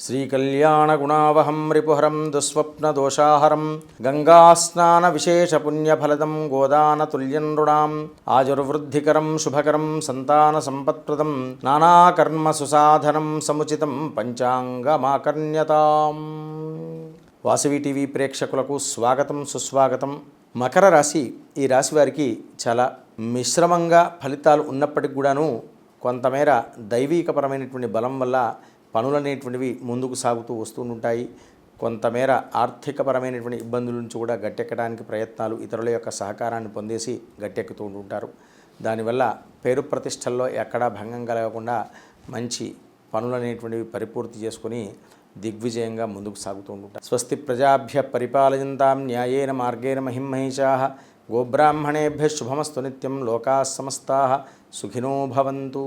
శ్రీకళ్యాణగుణావహం రిపుహరం దుస్వప్నదోషాహరం గంగాస్నానవిశేషపుణ్యఫలదం గోదానతుల్యం నృణాం ఆజుర్వృద్ధికరం శుభకరం సంతాన సంపత్ప్రదం నానాకర్మ సుసాధనం సముచితం పంచాంగమాకర్ణ్యతాం వాసవి టీవీ ప్రేక్షకులకు స్వాగతం సుస్వాగతం. మకర రాశి ఈ రాశి వారికి చాలా మిశ్రమంగా ఫలితాలు ఉన్నప్పటికి కూడాను కొంతమేర దైవీకపరమైనటువంటి బలం వల్ల పనులు అనేటువంటివి ముందుకు సాగుతూ వస్తుంటాయి కొంతమేర ఆర్థికపరమైనటువంటి ఇబ్బందుల నుంచి కూడా గట్టెక్కడానికి ప్రయత్నాలు ఇతరుల యొక్క సహకారాన్ని పొందేసి గట్టెక్కుతూ ఉంటుంటారు దానివల్ల పేరు ప్రతిష్టల్లో ఎక్కడా భంగం కలగకుండా మంచి పనులు అనేటువంటివి పరిపూర్తి చేసుకొని దిగ్విజయంగా ముందుకు సాగుతూ ఉంటారు స్వస్తి ప్రజాభ్య పరిపాలయంతాం న్యాయేన మార్గేణ మహిమహిషా గోబ్రాహ్మణేభ్య శుభమస్తు నిత్యం లోకా సమస్తా సుఖినో భవంతు.